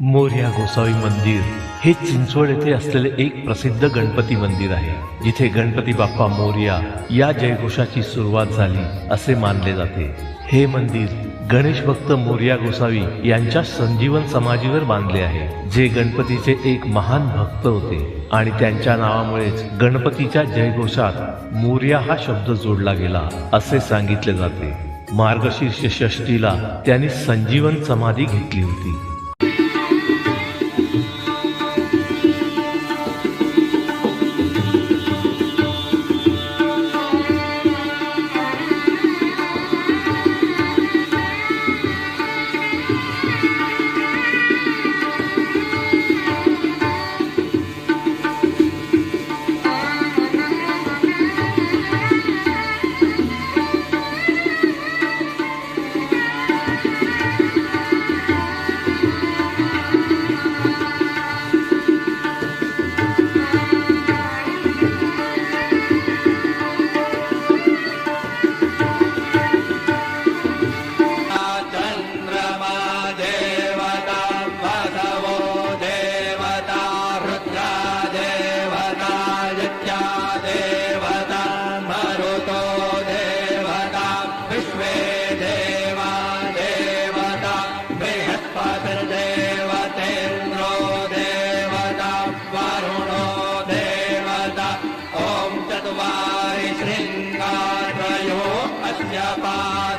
मोर्या गोसावी मंदिर हे चिंचवड येथे असलेले एक प्रसिद्ध गणपती मंदिर आहे जिथे गणपती बाप्पा मोर्या या जयघोषाची सुरुवात झाली असे मानले जाते. हे मंदिर गणेश भक्त मोर्या गोसावी यांच्या संजीवन समाधीवर बांधले आहे जे गणपतीचे एक महान भक्त होते आणि त्यांच्या नावामुळेच गणपतीच्या जयघोषात मोर्या हा शब्द जोडला गेला असे सांगितले जाते. मार्गशीर्ष षष्टीला त्यांनी संजीवन समाधी घेतली होती. ृङ्गायो अस्य पा